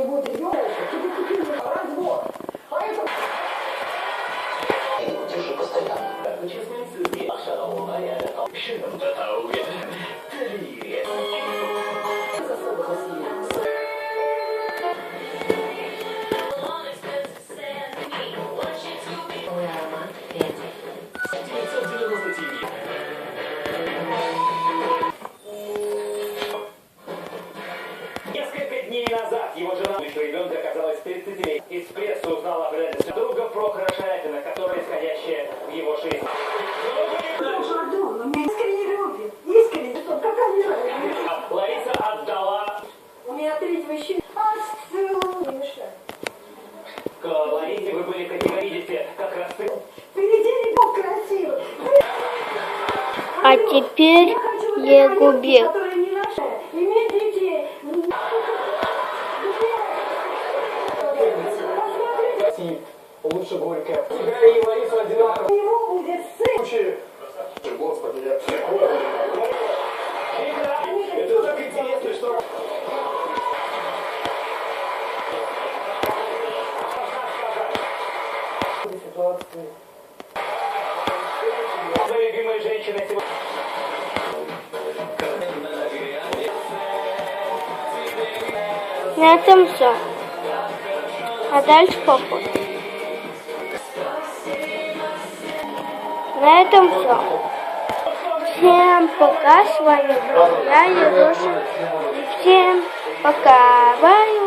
не будет елочка, тебе купили развод. Поэтому... Я его держу постоянно. Как честные сыны, Ашара Луная, Шимон Татауге, Тарире. Засоба Хасия. его жена еще ребенка, оказалась 30 лет. Из прессы узнала о предательстве друга Прохора Шаляпина, которая исходящая в его. Что, они любят? Лариса отдала У меня третьего еще... А, целую. Не мешай. к Ларисе, вы были категорически, видите, как раз ты. Впереди ребенок красивый. А теперь Я хочу Посмотрите, Лучше горько. Тебя и Ларису одинаково. у него будет сын. Господи, я... Это так интересно, что... Ситуации. Моя любимая женщина сегодня. На этом все. А дальше поход. На этом все. Всем пока, с вами был я, Егоша. И всем пока. Баюшки.